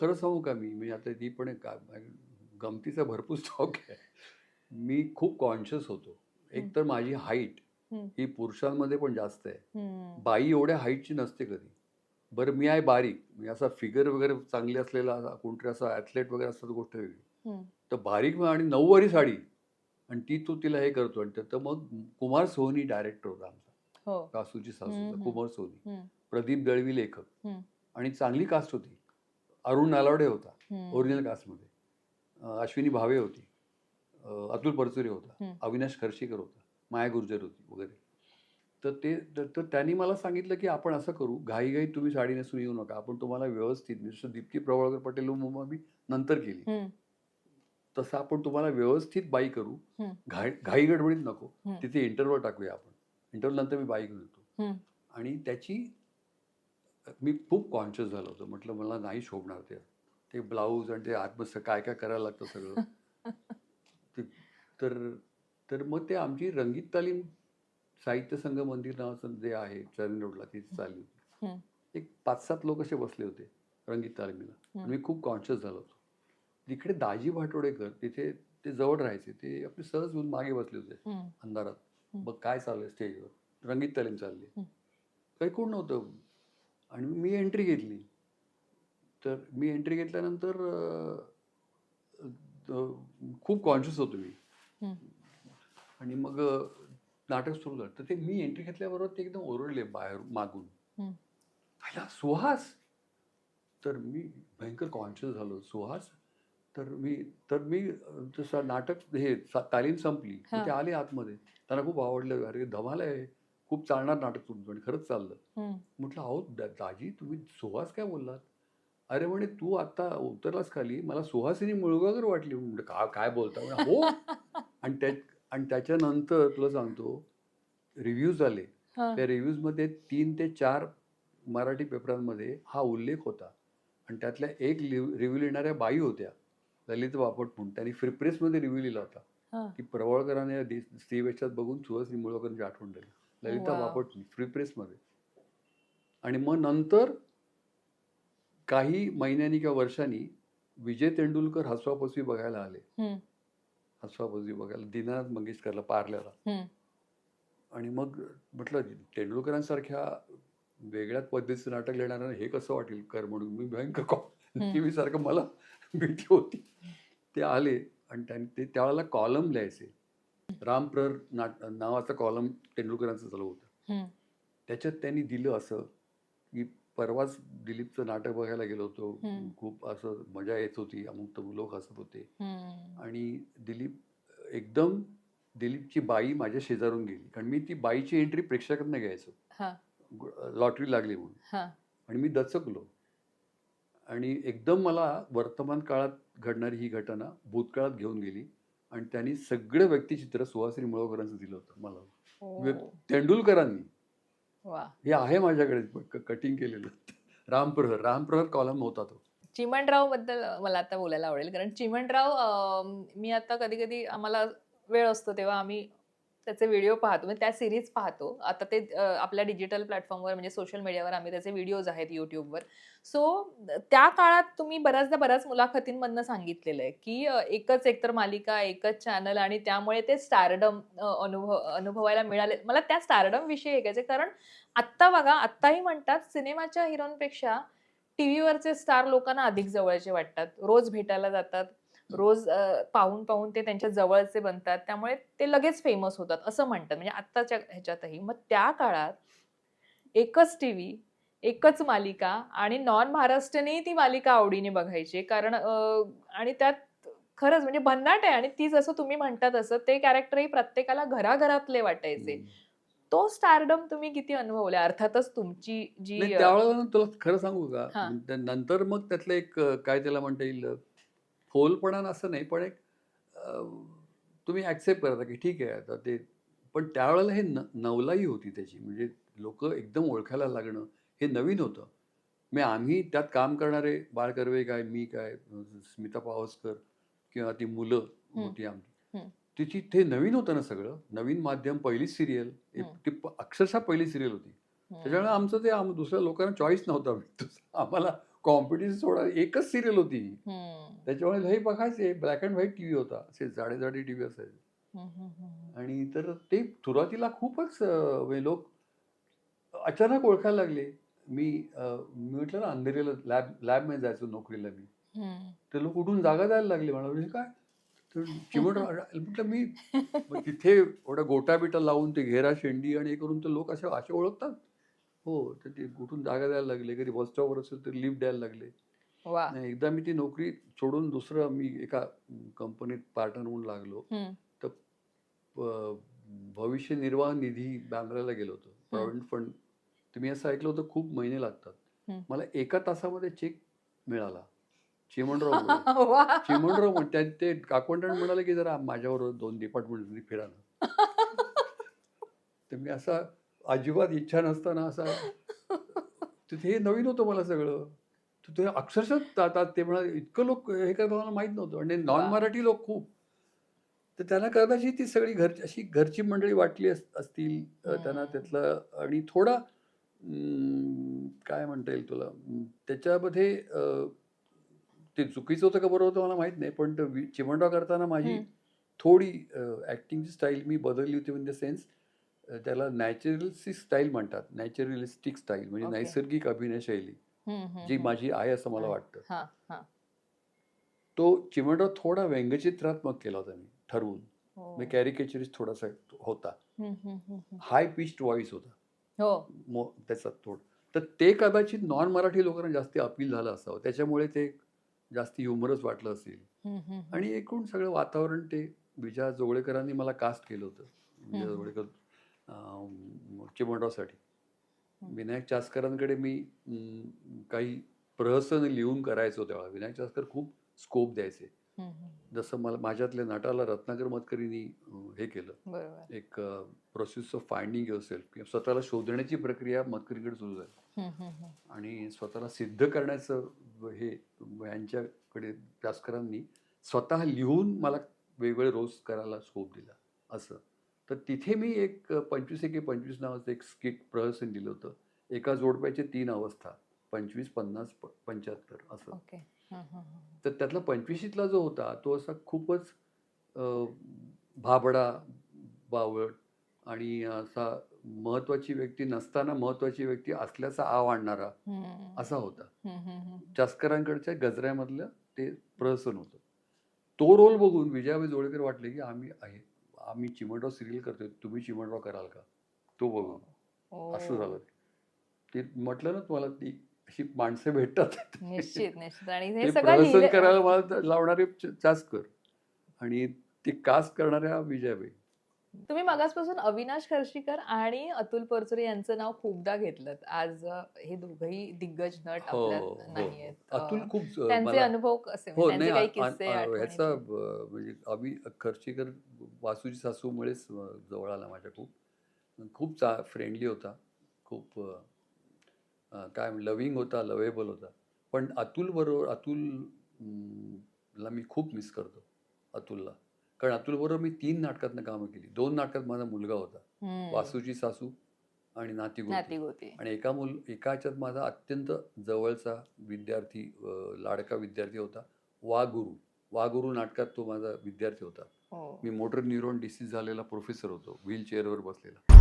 खरं सांगू का मी? मी आता ती पण एक का गमतीचा भरपूर स्टॉक आहे. मी खूप कॉन्शियस होतो. एक तर माझी हाईट. ही. पुरुषांमध्ये पण जास्त आहे. बाई एवढ्या हाईटची नसते कधी. बरं मी आहे बारीक. मी असा फिगर वगैरे चांगली असलेला असा कोणतरी असा ॲथलेट वगैरे असतं तर गोष्ट वेगळी. तर बारीक आणि नऊवारी साडी आणि ती तो तिला हे करतो आणि तर मग कुमार सोहनी डायरेक्टर होता आमचा. हो. कासूची सासू. कुमार सोहनी. प्रदीप दळवी लेखक. आणि चांगली कास्ट होती. अरुण नालावडे होता. ओरिजिनल कास्टमध्ये अश्विनी भावे होती अतुल परचुरे होता. अविनाश खर्शीकर होता माया गुर्जर होती वगैरे तर ते तर- त्यांनी मला सांगितलं की आपण असं करू घाईघाई तुम्ही साडी नेसून येऊ नका आपण तुम्हाला व्यवस्थित जसं दीप्ती प्रवळकर पटेल मी नंतर केली. तसं आपण तुम्हाला व्यवस्थित बाई करू. घाई घाई गडबडीत नको. तिथे इंटरव्ह्यू टाकूया आपण इंटरव्ह्यू नंतर मी बाई घेऊन येतो. आणि त्याची मी खूप कॉन्शियस झालो होतो. म्हटलं मला नाही शोभणार ते. ते ब्लाऊज आणि ते आत्मस काय काय करायला लागतं सगळं. ते तर तर मग ते आमची रंगीत तालीम साहित्य संघ मंदिर नावाचं जे आहे चरण रोडला तिथे चालली. होती एक पाच सात लोक असे बसले होते रंगीत तालीमीला. मी खूप कॉन्शियस झालो होतो. तिकडे दाजी भाटोडेकर तिथे ते जवळ राहायचे. ते आपले सहज येऊन मागे बसले होते. अंधारात. मग काय चालू आहे स्टेजवर रंगीत तालीम चालली. काही कोण नव्हतं. आणि मी एंट्री घेतली. तर मी एंट्री घेतल्यानंतर खूप कॉन्शियस होतो मी. आणि मग नाटक सुरू झालं. तर ते मी एंट्री घेतल्याबरोबर ते एकदम ओरडले बाहेर मागून. हम्म. "आयला, सुहास? तर मी भयंकर कॉन्शियस झालो. सुहास? तर मी तर मी जसं नाटक हे तालीम संपली. ते आले आतमध्ये. त्यांना खूप आवडलं. अरे धमाल आहे. खूप चालणार नाटक तुमचं आणि खरंच चाललं. म्हटलं अहो दाजी तुम्ही सुहास काय बोललात? अरे म्हणे तू आता उतरलास खाली मला सुहासिनी मुळगावकर वाटली. म्हणजे का काय बोलता? म्हणे, हो. आणि त्या आणि त्याच्यानंतर तुला सांगतो रिव्ह्यूज आले. त्या रिव्ह्यूजमध्ये तीन ते चार मराठी पेपरांमध्ये हा उल्लेख होता. आणि त्यातल्या एक रिव्ह्यू लिहिणाऱ्या बाई होत्या ललित बापट म्हणून. त्यांनी फ्री प्रेसमध्ये रिव्ह्यू लिहिला होता. की प्रवळकराने स्त्री वेशात बघून सुहासिनी मुळगावकरांची आठवण दिली ललिता Wow. बापट फ्री प्रेसमध्ये आणि मग नंतर काही महिन्यांनी किंवा वर्षांनी विजय तेंडुलकर हसवापसवी बघायला आले. हसवापसवी बघायला दीनानाथ मंगेशकरला पार्ल्याला. आणि मग म्हटलं तेंडुलकरांसारख्या वेगळ्या पद्धतीचं नाटक लिहिणाऱ्यांना हे कसं वाटेल कर म्हणून मी भयंकर. टी सारखं मला भीती होती ते आले आणि त्यांनी ते त्यावेळेला कॉलम लिहायचे रामप्रर नाट नावाचा कॉलम तेंडुलकरांचं चालू होतं. त्याच्यात त्यांनी दिलं असं की परवाच दिलीपचं नाटक बघायला गेलो होतो. खूप असं मजा येत होती अमुक तमुक लोक हसत होते. आणि दिलीप एकदम दिलीपची बाई माझ्या शेजारून गेली कारण मी ती बाईची एंट्री प्रेक्षकांना घ्यायचो. लॉटरी लागली म्हणून हा. आणि मी दचकलो आणि एकदम मला वर्तमान काळात घडणारी ही घटना भूतकाळात घेऊन गेली आणि त्यांनी सगळं व्यक्तिचित्र सुहासिनी मुळवकरांचं दिलं होतं मला. ओ. तेंडुलकरांनी. वा. हे आहे माझ्याकडे कटिंग केलेलं. रामप्रहर रामप्रहर कॉलम होता तो. चिमणरावबद्दल मला आता बोलायला आवडेल कारण चिमणराव मी आता कधी कधी आम्हाला वेळ असतो तेव्हा आम्ही त्याचे व्हिडिओ पाहतो म्हणजे त्या सिरीज पाहतो. आता ते आपल्या डिजिटल प्लॅटफॉर्मवर म्हणजे सोशल मीडियावर आम्ही त्याचे व्हिडिओज आहेत युट्यूबवर सो त्या काळात तुम्ही बऱ्याचदा बऱ्याच मुलाखतींमधनं सांगितलेलं आहे की एकच एकतर मालिका एकच चॅनल आणि त्यामुळे ते स्टारडम अनुभव अनुभवायला मिळाले. मला त्या स्टारडम विषयी ऐकायचे कारण आत्ता बघा आत्ताही म्हणतात सिनेमाच्या हिरोइनपेक्षा टी व्हीवरचे स्टार लोकांना अधिक जवळचे वाटतात. रोज भेटायला जातात. रोज पाहून पाहून ते त्यांच्या जवळचे बनतात. त्यामुळे ते लगेच फेमस होतात असं म्हणतात. म्हणजे आत्ताच्या ह्याच्यातही. मग त्या काळात एकच टीव्ही एकच मालिका आणि नॉन महाराष्ट्रनेही ती मालिका आवडीने बघायची. कारण आणि त्यात खरंच म्हणजे भन्नाट आहे. आणि ती जसं तुम्ही म्हणता तसं ते कॅरेक्टरही प्रत्येकाला घराघरातले वाटायचे. तो स्टारडम तुम्ही किती अनुभवला? अर्थातच तुमची जी त्यावेळेला तुला खरं सांगू का? नंतर मग त्यातलं एक काय त्याला म्हणता येईल? फोलपणा असं नाही पण एक तुम्ही ऍक्सेप्ट करता की ठीक आहे आता ते पण त्यावेळेला हे न नवलाई होती त्याची. म्हणजे लोक एकदम ओळखायला लागणं हे नवीन होतं. मी आम्ही त्यात काम करणारे बाळ कर्वे काय मी काय स्मिता पावसकर किंवा ती मुलं होती आमची. तिची ते नवीन होतं ना सगळं. नवीन माध्यम पहिलीच सिरियल. ती अक्षरशः पहिली सिरियल होती. त्याच्यामुळे आमचं ते आम दुसऱ्या लोकांना चॉईस नव्हता. आम्हाला कॉम्पिटिशन सोडा एकच सिरियल होती. त्याच्यामुळे हे बघायचे ब्लॅक अँड व्हाईट टीव्ही होता. असे जाडे जाडे टीव्ही असायचे. आणि तर ते सुरुवातीला खूपच लोक अचानक ओळखायला लागले. मी मी म्हटलं ना अंधेरीला लॅब लॅबमध्ये जायचो नोकरीला मी. ते लोक उठून जागा द्यायला लागले. मला म्हणजे काय? चिमण म्हटलं मी तिथे एवढा गोटा बिटा लावून ते घेरा शेंडी आणि हे करून ते लोक असे असे ओळखतात. हो तर ते उठून जागा द्यायला लागले? कधी बस स्टॉपवर असेल तर लिफ्ट द्यायला लागले. वा. आणि एकदा मी ती नोकरी सोडून दुसरं मी एका कंपनीत पार्टनर म्हणून लागलो. हम्म. अ, भविष्य निर्वाह निधी बांद्राला गेलो होतो. प्रॉव्हिडंट फंड तुम्ही असं ऐकलं होतं खूप महिने लागतात. हम्म. मला एका तासामध्ये चेक मिळाला. चिमणराव वा. चिमणराव म्हण त्या- ते अकाउंटंट म्हणाले की जरा माझ्यावर दोन डिपार्टमेंट फिरा ना. तर मी असा अजिबात इच्छा नसताना असा. तिथे हे नवीन होतं मला सगळं. तर ते अक्षरशः जातात ते म्हणा इतकं लोक हे करतात मला माहीत नव्हतं. आणि नॉन. मराठी लोक खूप. तर त्यांना कदाचित ती सगळी घर अशी घरची मंडळी वाटली अस- असतील त्यांना. त्यातलं. आणि थोडा काय म्हणता येईल तुला? त्याच्यामध्ये ते चुकीचं होतं का बरोबर होतं मला माहीत नाही. पण चिमणराव करताना माझी. थोडी ॲक्टिंगची स्टाईल मी बदलली होती इन द सेन्स त्याला नॅचरलची स्टाईल म्हणतात नॅचरलिस्टिक स्टाईल म्हणजे Okay. नैसर्गिक अभिनय शैली जी. माझी आहे असं मला. वाटतं तो चिमणराव थोडा व्यंगचित्रात्मक केला होता मी ठरवून हो. मी कॅरिकेचरिस्ट थोडासा होता. हाय पिच्ड व्हॉइस होता हो मो त्याचा थोड तर ते कदाचित नॉन मराठी लोकांना जास्ती अपील झालं असावं त्याच्यामुळे ते जास्ती ह्युमरस वाटलं असेल हम्म, हम्म, हम्म. आणि एकूण सगळं वातावरण ते विजया जोगळेकरांनी मला कास्ट केलं होतं विजया हम्म. जोगळेकर हम्म. विनायक चासकरांकडे मी काही प्रहसन लिहून करायचो तेव्हा. विनायक चासकर खूप स्कोप द्यायचे. जसं मला माझ्यातल्या नटाला रत्नाकर मतकरींनी हे केलं. एक process of finding yourself किंवा स्वतःला शोधण्याची प्रक्रिया मतकरींकडे सुरू झाली. आणि स्वतःला सिद्ध करण्याचं हे यांच्याकडे चासकरांनी स्वतः लिहून मला वेगवेगळे रोज करायला स्कोप दिला. असं. तर तिथे मी एक पंचवीस एके पंचवीस नावाचं एक स्किट प्रहसन दिलं होतं एका जोडप्याचे तीन अवस्था पंचवीस पन्नास पंच्याहत्तर असं हम्म. तर त्यातला पंचवीशीतला जो होता तो असा खूपच भाबडा बावळ आणि असा महत्वाची व्यक्ती नसताना महत्वाची व्यक्ती असल्याचा आव आणणारा. असा होता. चासकरांकडच्या गजऱ्यामधलं ते प्रहसन होतं तो रोल बघून विजयाबाई जोळेकर वाटले की आम्ही आहे आम्ही चिमणराव सिरियल करतोय तुम्ही चिमणराव कराल का? तो बघून ओ. असं झालं. ते म्हटलं ना तुम्हाला ती अशी माणसं भेटतात. निश्चित निश्चित. आणि हे सगळं करायला मला लावणारे चासकर आणि ते कास्ट करणाऱ्या विजयाबाई तुम्ही मगासपासून अविनाश खर्शीकर आणि अतुल परचुरे यांचं नाव खूपदा घेतलं आज हे दोघही दिग्गज नट हो आपल्यात हो नाहीयेत. अतुल खूप त्यांचे अनुभव कसे? हो नाही त्यांचे काही आ- किस्से? ह्याचा म्हणजे अभि खर्चीकर वासूची सासूमुळेच जवळ आला माझ्या खूप. खूप चा फ्रेंडली होता. खूप काय लविंग होता लवेबल होता. पण अतुल बरोबर अतुल ला मी खूप मिस करतो अतुलला. कारण अतुल बरोबर मी तीन नाटकातनं कामं केली. दोन नाटकात माझा मुलगा होता. वासूची सासू आणि नाती गोती. आणि एका मुल एका ह्याच्यात माझा अत्यंत जवळचा विद्यार्थी लाडका विद्यार्थी होता. वा गुरु वा गुरु नाटकात तो माझा विद्यार्थी होता. हो. मी मोटर न्यूरॉन डिसीज झालेला प्रोफेसर होतो. व्हील चेअरवर बसलेला.